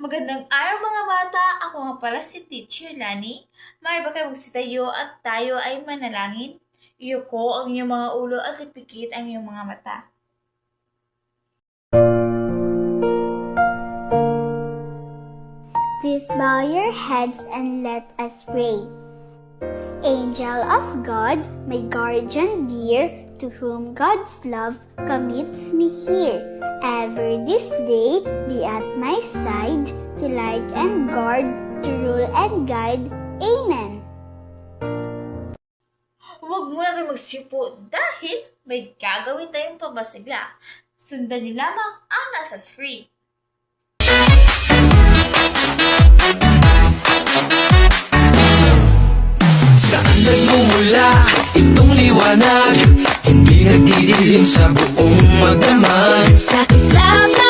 Magandang araw mga bata! Ako nga pala si Teacher Lani. May ba kayo magsitayo at tayo ay manalangin? Iyo ko ang inyong mga ulo at ipikit ang inyong mga mata. Please bow your heads and let us pray. Angel of God, my guardian dear, to whom God's love commits me here. Ever this day be at my side, to light and guard, to rule and guide. Amen. Huwag muna kayo magsipo dahil may gagawin tayong pabasigla. Sundan niyo lamang ang nasa screen. Saan nagmumula itong liwanag? Nagdidilim sa buong magdamag Sa kislap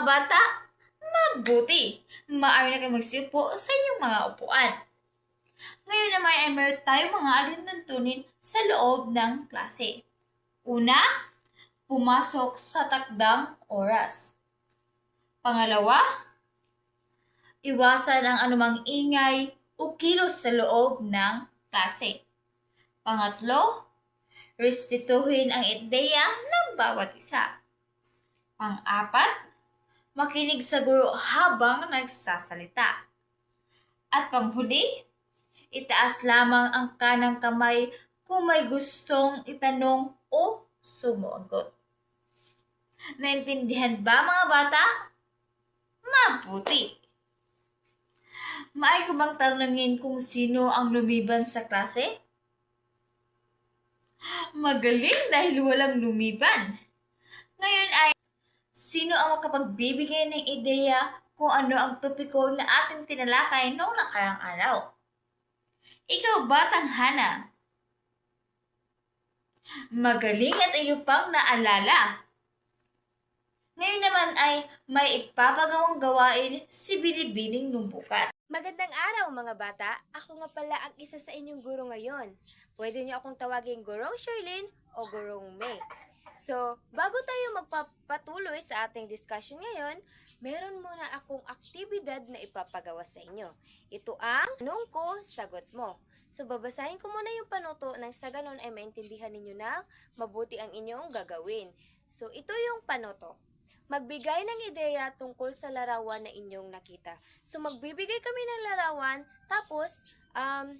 mga bata? Mabuti! Maaari na kayo magsiupo sa inyong mga upuan. Ngayon naman ay meron tayong mga alintuntunin sa loob ng klase. Una, pumasok sa takdang oras. Pangalawa, iwasan ang anumang ingay o kilos sa loob ng klase. Pangatlo, respetuhin ang ideya ng bawat isa. Pang-apat, makinig sa guro habang nagsasalita. At panghuli, itaas lamang ang kanang kamay kung may gustong itanong o sumugot. Naintindihan ba mga bata? Mabuti! Maay ko bang tanungin kung sino ang lumiban sa klase? Magaling dahil walang lumiban. Ngayon ay Sino ang makapagbibigay ng ideya kung ano ang topiko na ating tinalakay noong nakarang araw? Ikaw, Batang Hana. Magaling at iyo pang naalala. Ngayon naman ay may ipapagawang gawain si Binibining Lumbukat. Magandang araw mga bata! Ako nga pala ang isa sa inyong guro ngayon. Pwede niyo akong tawagin Gurong Sherlyn o Gurong May. So, bago tayo magpapatuloy sa ating discussion ngayon, meron muna akong aktibidad na ipapagawa sa inyo. Ito ang tanong ko, sagot mo. So, babasahin ko muna yung panuto nang sa ganon ay maintindihan ninyo na mabuti ang inyong gagawin. So, ito yung panuto. Magbigay ng ideya tungkol sa larawan na inyong nakita. So, magbibigay kami ng larawan, tapos, um,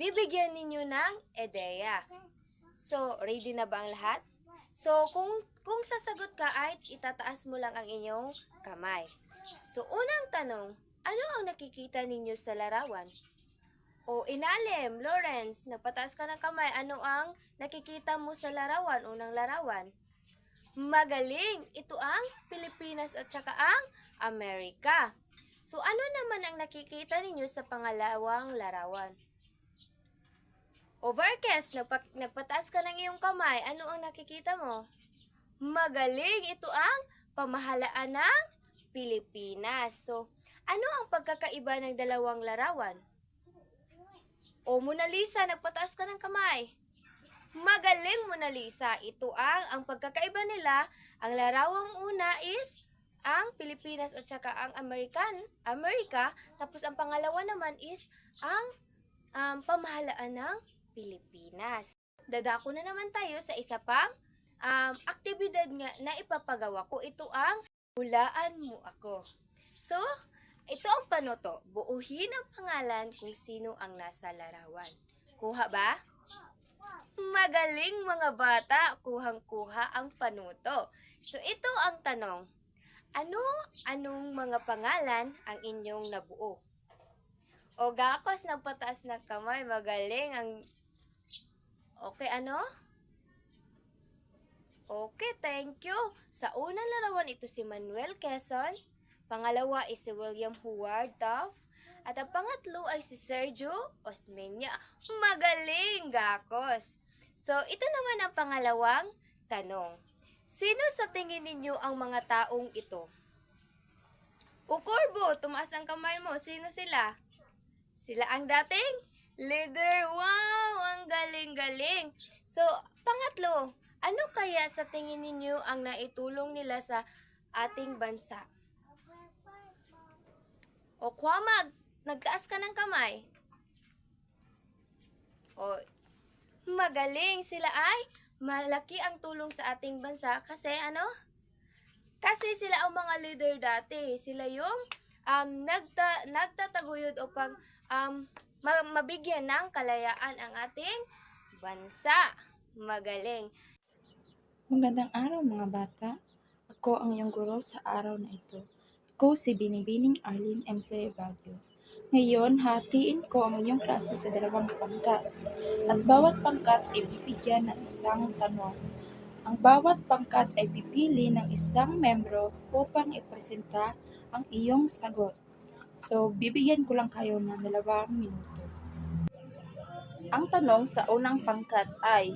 bibigyan ninyo ng ideya. So, ready na ba ang lahat? So, kung, kung sasagot ka ay itataas mo lang ang inyong kamay. So, unang tanong, ano ang nakikita ninyo sa larawan? O inalim, Lawrence, nagpataas ka ng kamay, ano ang nakikita mo sa larawan, unang larawan? Magaling! Ito ang Pilipinas at saka ang Amerika. So, ano naman ang nakikita ninyo sa pangalawang larawan? Overcast, nagpa- nagpataas ka ng iyong kamay, ano ang nakikita mo? Magaling! Ito ang pamahalaan ng Pilipinas. So, ano ang pagkakaiba ng dalawang larawan? O Mona Lisa, nagpataas ka ng kamay. Magaling Mona Lisa. Ito ang ang pagkakaiba nila. Ang larawang una is ang Pilipinas at saka ang American, Amerika. Tapos ang pangalawa naman is ang um, pamahalaan ng Pilipinas. Dadako na naman tayo sa isa pang um, aktibidad nga na ipapagawa ko. Ito ang hulaan mo ako. So, ito ang panoto. Buuhin ang pangalan kung sino ang nasa larawan. Kuha ba? Magaling mga bata, kuhang-kuha ang panuto. So ito ang tanong. Ano anong mga pangalan ang inyong nabuo? O gakos, nagpataas na kamay. Magaling. Ang... Okay, ano? Okay, thank you. Sa unang larawan ito si Manuel Quezon. Pangalawa is si William Howard Taft. At ang pangatlo ay si Sergio Osmeña. Magaling, gakos. So, ito naman ang pangalawang tanong. Sino sa tingin ninyo ang mga taong ito? O tumaas ang kamay mo. Sino sila? Sila ang dating leader. Wow! Ang galing-galing. So, pangatlo, ano kaya sa tingin ninyo ang naitulong nila sa ating bansa? O Kwamag, nagtaas ka ng kamay. O, magaling sila ay malaki ang tulong sa ating bansa kasi ano? Kasi sila ang mga leader dati. Sila yung um, nagta, nagtataguyod upang um, mabigyan ng kalayaan ang ating bansa. Magaling. Magandang araw mga bata. Ako ang iyong guro sa araw na ito. Ako si Binibining Arlene M. Baguio. Ngayon, hatiin ko ang iyong klase sa dalawang pangkat. At bawat pangkat ay bibigyan ng isang tanong. Ang bawat pangkat ay pipili ng isang membro upang ipresenta ang iyong sagot. So, bibigyan ko lang kayo ng dalawang minuto. Ang tanong sa unang pangkat ay,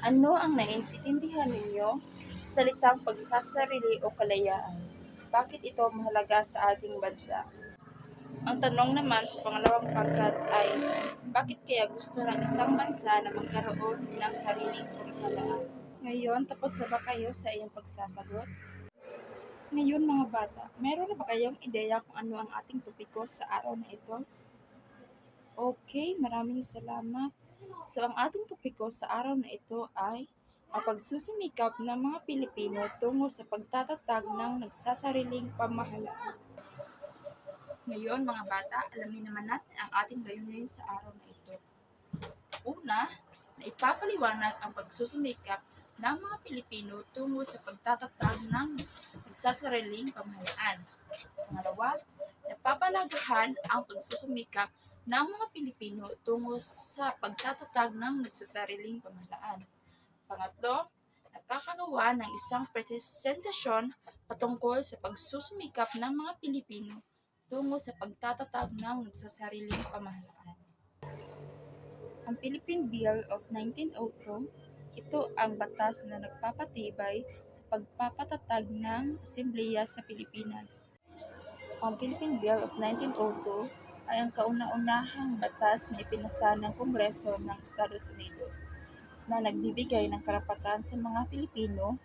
ano ang naiintindihan ninyo sa salitang pagsasarili o kalayaan? Bakit ito mahalaga sa ating bansa? Ang tanong naman sa pangalawang pangkat ay, bakit kaya gusto ng isang bansa na magkaroon ng sariling pamahalaan? Ngayon, tapos na ba kayo sa iyong pagsasagot? Ngayon mga bata, meron na ba kayong ideya kung ano ang ating topiko sa araw na ito? Okay, maraming salamat. So, ang ating topiko sa araw na ito ay ang pagsusumikap ng mga Pilipino tungo sa pagtatatag ng nagsasariling pamahalaan. Ngayon, mga bata, alamin naman natin ang ating layunin sa araw na ito. Una, na ipapaliwanag ang pagsusumikap ng mga Pilipino tungo sa pagtatatag ng nagsasariling pamahalaan. Pangalawa, napapalagahan ang pagsusumikap ng mga Pilipino tungo sa pagtatatag ng nagsasariling pamahalaan. Pangatlo, nakakagawa ng isang presentasyon patungkol sa pagsusumikap ng mga Pilipino tungo sa pagtatatag ng nagsasariling pamahalaan. Ang Philippine Bill of 1902, ito ang batas na nagpapatibay sa pagpapatatag ng Asembleya sa Pilipinas. Ang Philippine Bill of 1902 ay ang kauna-unahang batas na ipinasa ng Kongreso ng Estados Unidos na nagbibigay ng karapatan sa mga Pilipino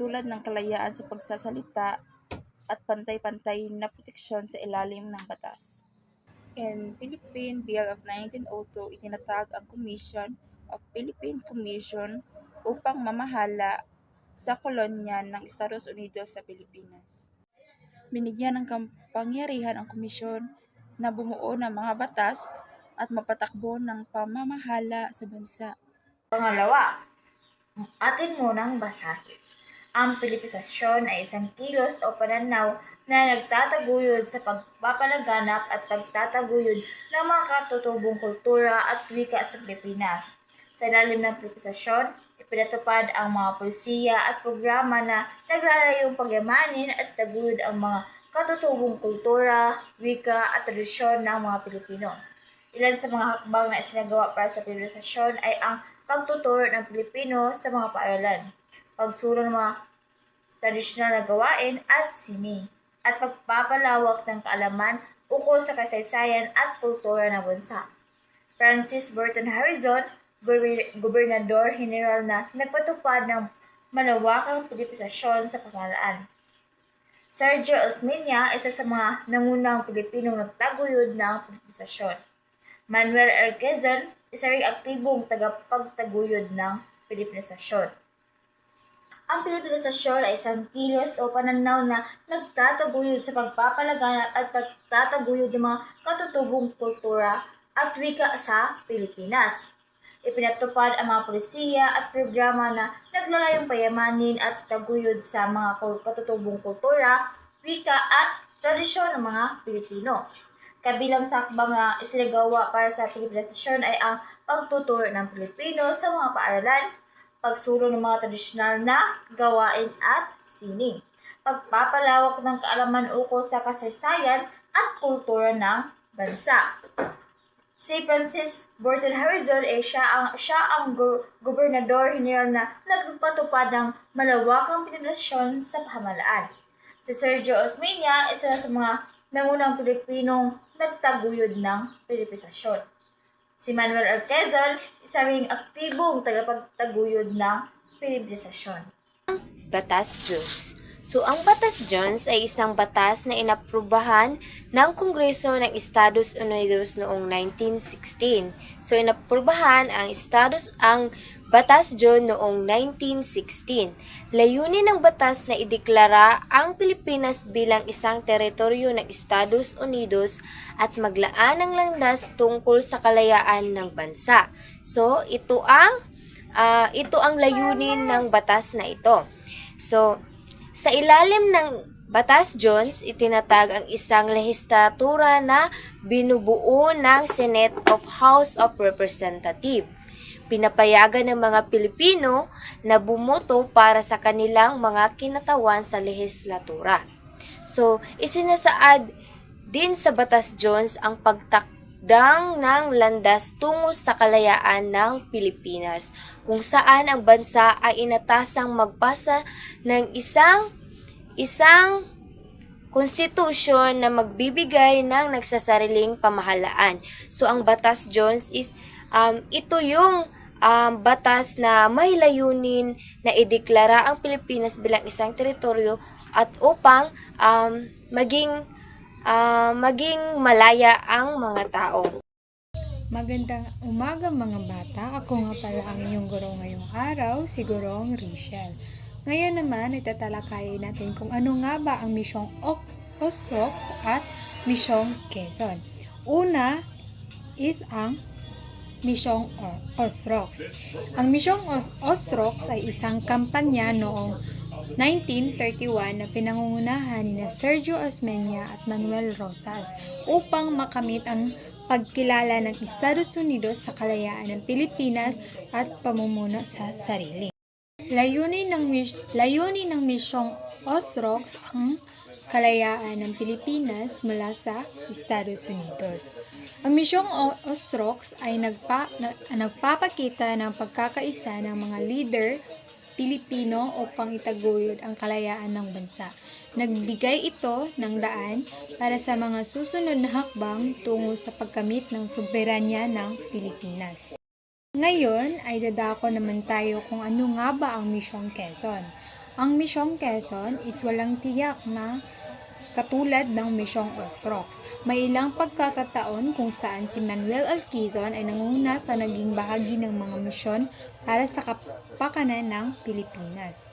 tulad ng kalayaan sa pagsasalita at pantay-pantay na proteksyon sa ilalim ng batas. In Philippine Bill of 1902, itinatag ang Commission of Philippine Commission upang mamahala sa kolonya ng Estados Unidos sa Pilipinas. Binigyan ng kapangyarihan ang komisyon na bumuo ng mga batas at mapatakbo ng pamamahala sa bansa. Pangalawa, atin munang basahin. Ang Pilipisasyon ay isang kilos o pananaw na nagtataguyod sa pagpapalaganap at pagtataguyod ng mga katutubong kultura at wika sa Pilipinas. Sa ilalim ng Pilipisasyon, ipinatupad ang mga polisiya at programa na naglalayong pagyamanin at taguyod ang mga katutubong kultura, wika at tradisyon ng mga Pilipino. Ilan sa mga hakbang na isinagawa para sa Pilipisasyon ay ang pagtuturo ng Pilipino sa mga paaralan, pagsulong ng mga tradisyonal na gawain at sini, at pagpapalawak ng kaalaman ukol sa kasaysayan at kultura ng bansa. Francis Burton Harrison, Gober- Gobernador General na nagpatupad ng malawakang Pilipisasyon sa pamahalaan. Sergio Osmeña, isa sa mga nangunang Pilipinong nagtaguyod ng Pilipisasyon. Manuel R. Quezon, isa ring aktibong tagapagtaguyod ng Pilipisasyon. Ang Pilipisasyon ay isang kilos o pananaw na nagtataguyod sa pagpapalaganap at pagtataguyod ng mga katutubong kultura at wika sa Pilipinas. Ipinatupad ang mga polisiya at programa na naglalayong payamanin at taguyod sa mga katutubong kultura, wika at tradisyon ng mga Pilipino. Kabilang sa hakbang na isinagawa para sa Pilipinasasyon ay ang pagtuturo ng Pilipino sa mga paaralan, pagsulong ng mga tradisyonal na gawain at sining, pagpapalawak ng kaalaman ukol sa kasaysayan at kultura ng bansa. Si Francis Burton Harrison ay siya ang, siya ang gu- gobernador general na nagpatupad ng malawakang Pilipinasyon sa pamahalaan. Si Sergio Osmeña, isa sa mga nangunang Pilipinong nagtaguyod ng Pilipisasyon. Si Manuel Arquezon, isa ring aktibong tagapagtaguyod ng Pilipisasyon. Batas Jones. So, ang Batas Jones ay isang batas na inaprubahan ng Kongreso ng Estados Unidos noong 1916. So, inaprubahan ang Estados ang Batas Jones noong 1916. Layunin ng batas na ideklara ang Pilipinas bilang isang teritoryo ng Estados Unidos at maglaan ng landas tungkol sa kalayaan ng bansa. So, ito ang ah, ito ang layunin ng batas na ito. So, sa ilalim ng Batas Jones, itinatag ang isang lehislatura na binubuo ng Senate of House of Representative. Pinapayagan ng mga Pilipino na bumoto para sa kanilang mga kinatawan sa lehislatura. So, isinasaad din sa Batas Jones ang pagtakdang ng landas tungo sa kalayaan ng Pilipinas, kung saan ang bansa ay inatasang magpasa ng isang isang konstitusyon na magbibigay ng nagsasariling pamahalaan. So ang Batas Jones is um, ito yung um, batas na may layunin na ideklara ang Pilipinas bilang isang teritoryo at upang um, maging ah, maging malaya ang mga tao. Magandang umaga mga bata. Ako nga pala ang inyong guro ngayong araw, si Gurong Rachel. Ngayon naman, itatalakayin natin kung ano nga ba ang misyong Osrox at misyong Quezon. Una is ang misyong Osrox. Ang misyong Os- Osrox ay isang kampanya noong 1931 na pinangungunahan ni Sergio Osmeña at Manuel Rosas upang makamit ang pagkilala ng Estados Unidos sa kalayaan ng Pilipinas at pamumuno sa sarili. Layunin ng, layunin ng misyong Osrox ang kalayaan ng Pilipinas mula sa Estados Unidos. Ang misyong Osrox ay nagpa, na- nagpapakita ng pagkakaisa ng mga leader Pilipino upang itaguyod ang kalayaan ng bansa. Nagbigay ito ng daan para sa mga susunod na hakbang tungo sa pagkamit ng soberanya ng Pilipinas. Ngayon ay dadako naman tayo kung ano nga ba ang Misyong Quezon. Ang Misyong Quezon is walang tiyak na katulad ng Misyong Osrox. May ilang pagkakataon kung saan si Manuel Alquizon ay nanguna sa naging bahagi ng mga misyon para sa kapakanan ng Pilipinas.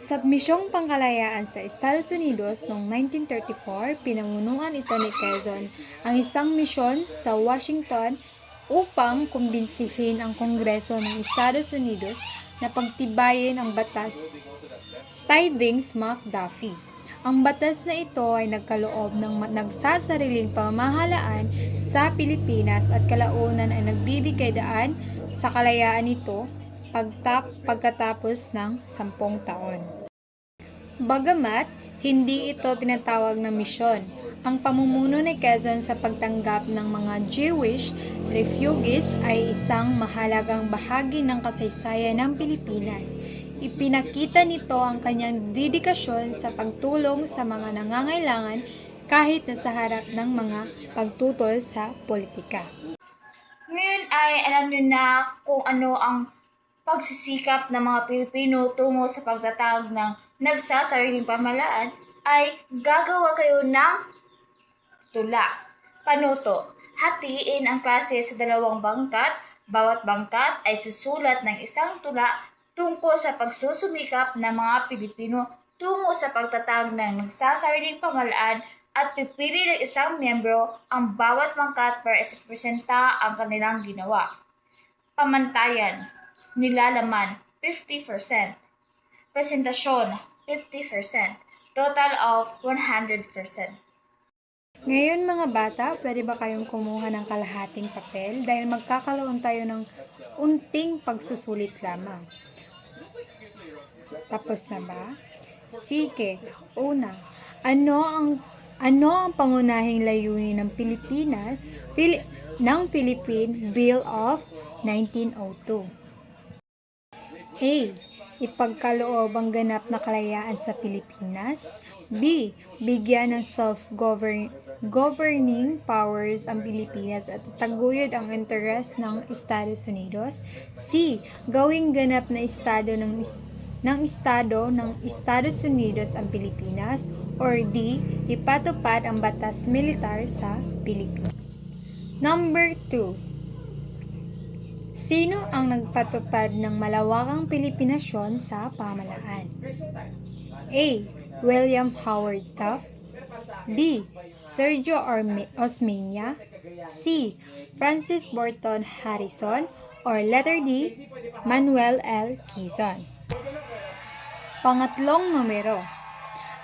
Sa misyong pangkalayaan sa Estados Unidos noong 1934, pinangunuan ito ni Quezon ang isang misyon sa Washington upang kumbinsihin ang Kongreso ng Estados Unidos na pagtibayin ang batas Tidings McDuffie. Ang batas na ito ay nagkaloob ng nagsasariling pamahalaan sa Pilipinas at kalaunan ay nagbibigay daan sa kalayaan nito pagtap pagkatapos ng sampung taon. Bagamat hindi ito tinatawag na misyon, ang pamumuno ni Quezon sa pagtanggap ng mga Jewish refugees ay isang mahalagang bahagi ng kasaysayan ng Pilipinas. Ipinakita nito ang kanyang dedikasyon sa pagtulong sa mga nangangailangan kahit na sa harap ng mga pagtutol sa politika. Ngayon ay alam niyo na kung ano ang pagsisikap ng mga Pilipino tungo sa pagtatag ng nagsasariling pamalaan ay gagawa kayo ng tula. Panuto. Hatiin ang klase sa dalawang bangkat. Bawat bangkat ay susulat ng isang tula tungkol sa pagsusumikap ng mga Pilipino tungo sa pagtatag ng nagsasariling pamalaan at pipili ng isang miyembro ang bawat bangkat para ipresenta ang kanilang ginawa. Pamantayan, nilalaman 50%, presentasyon 50%, total of 100%. Ngayon mga bata, pwede ba kayong kumuha ng kalahating papel dahil magkakaroon tayo ng unting pagsusulit lamang. Tapos na ba? Sige, una, ano ang ano ang pangunahing layunin ng Pilipinas Pili, ng Philippine Bill of 1902? A. Ipagkaloob ang ganap na kalayaan sa Pilipinas. B. Bigyan ng self-governing powers ang Pilipinas at taguyod ang interes ng Estados Unidos. C. Gawing ganap na estado ng ng estado ng Estados Unidos ang Pilipinas or D. Ipatupad ang batas militar sa Pilipinas. Number 2. Sino ang nagpatupad ng malawakang Pilipinasyon sa pamalaan? A. William Howard Taft B. Sergio Osmeña C. Francis Burton Harrison or letter D. Manuel L. Quezon Pangatlong numero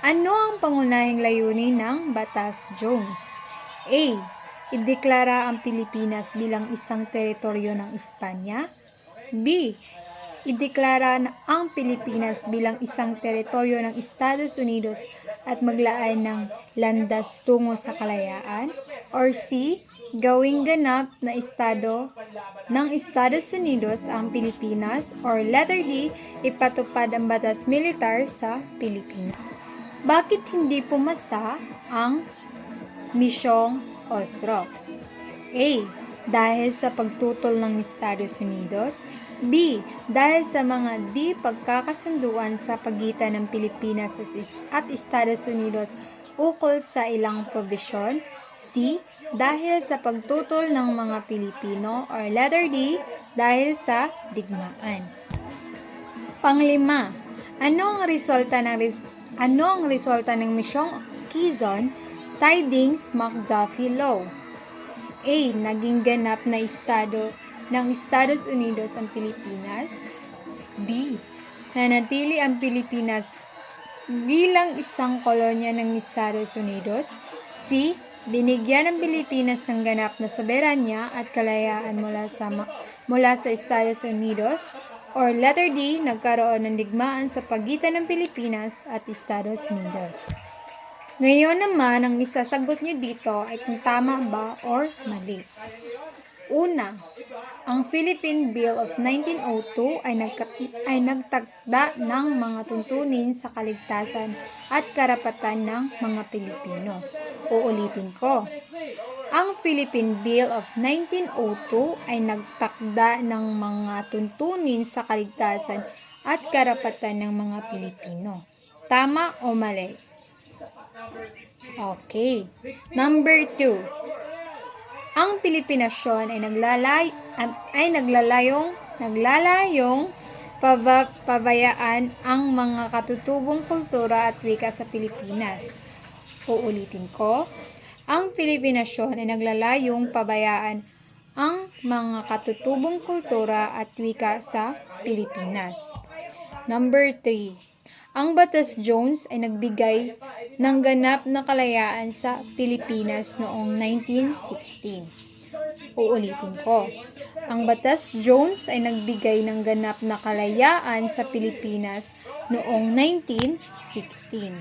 Ano ang pangunahing layunin ng Batas Jones? A. Ideklara ang Pilipinas bilang isang teritoryo ng Espanya. B. Ideklara na ang Pilipinas bilang isang teritoryo ng Estados Unidos at maglaan ng landas tungo sa kalayaan. Or C. Gawing ganap na estado ng Estados Unidos ang Pilipinas. Or letter D. Ipatupad ang batas militar sa Pilipinas. Bakit hindi pumasa ang misyong Osrox? A. Dahil sa pagtutol ng Estados Unidos. B. Dahil sa mga di pagkakasunduan sa pagitan ng Pilipinas at Estados Unidos ukol sa ilang probisyon. C. Dahil sa pagtutol ng mga Pilipino. Or letter D. Dahil sa digmaan. Panglima, ano ang resulta ng res- ano ang resulta ng misyong Quezon Tidings McDuffie Law? A. Naging ganap na estado ng Estados Unidos ang Pilipinas. B. Nanatili ang Pilipinas bilang isang kolonya ng Estados Unidos. C. Binigyan ng Pilipinas ng ganap na soberanya at kalayaan mula sa mula sa Estados Unidos. Or letter D, nagkaroon ng digmaan sa pagitan ng Pilipinas at Estados Unidos. Ngayon naman, ang isasagot nyo dito ay kung tama ba or mali. Una, ang Philippine Bill of 1902 ay, nagka- ay nagtakda ng mga tuntunin sa kaligtasan at karapatan ng mga Pilipino. Uulitin ko. Ang Philippine Bill of 1902 ay nagtakda ng mga tuntunin sa kaligtasan at karapatan ng mga Pilipino. Tama o mali? Okay. Number 2. Ang Pilipinasyon ay naglalay ay naglalayong naglalayong paba, pabayaan ang mga katutubong kultura at wika sa Pilipinas. Uulitin ko, ang Pilipinasyon ay naglalayong pabayaan ang mga katutubong kultura at wika sa Pilipinas. Number 3. Ang Batas Jones ay nagbigay ng ganap na kalayaan sa Pilipinas noong 1916. Uulitin ko. Ang Batas Jones ay nagbigay ng ganap na kalayaan sa Pilipinas noong 1916.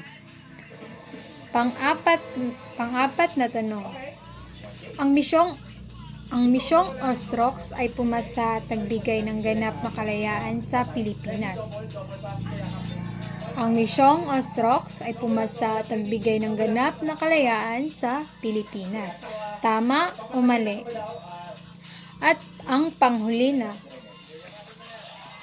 Pang-apat, pang-apat na tanong. Ang misyong ang misyong Ostrox ay pumasa at nagbigay ng ganap na kalayaan sa Pilipinas. Ang misyong Ostrox ay pumasa at nagbigay ng ganap na kalayaan sa Pilipinas. Tama o mali? At ang panghuli na.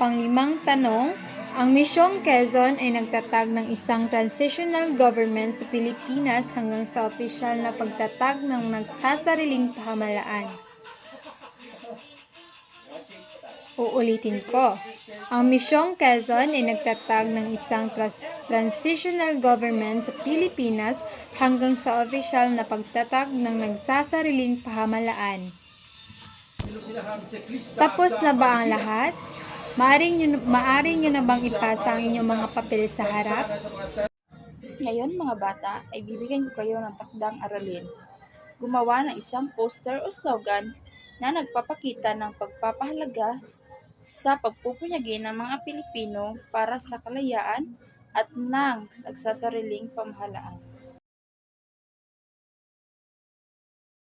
Panglimang tanong, ang misyong Quezon ay nagtatag ng isang transitional government sa Pilipinas hanggang sa opisyal na pagtatag ng nagsasariling pamahalaan. Uulitin ko. Ang misyong Quezon ay nagtatag ng isang tras- transitional government sa Pilipinas hanggang sa opisyal na pagtatag ng nagsasariling pamahalaan. Tapos na ba ang lahat? Maaring nyo, maaring nyo na bang ipasa ang inyong mga papel sa harap? Ngayon mga bata ay bibigyan ko kayo ng takdang aralin. Gumawa ng isang poster o slogan na nagpapakita ng pagpapahalaga sa pagpupunyagi ng mga Pilipino para sa kalayaan at ng nagsasariling pamahalaan.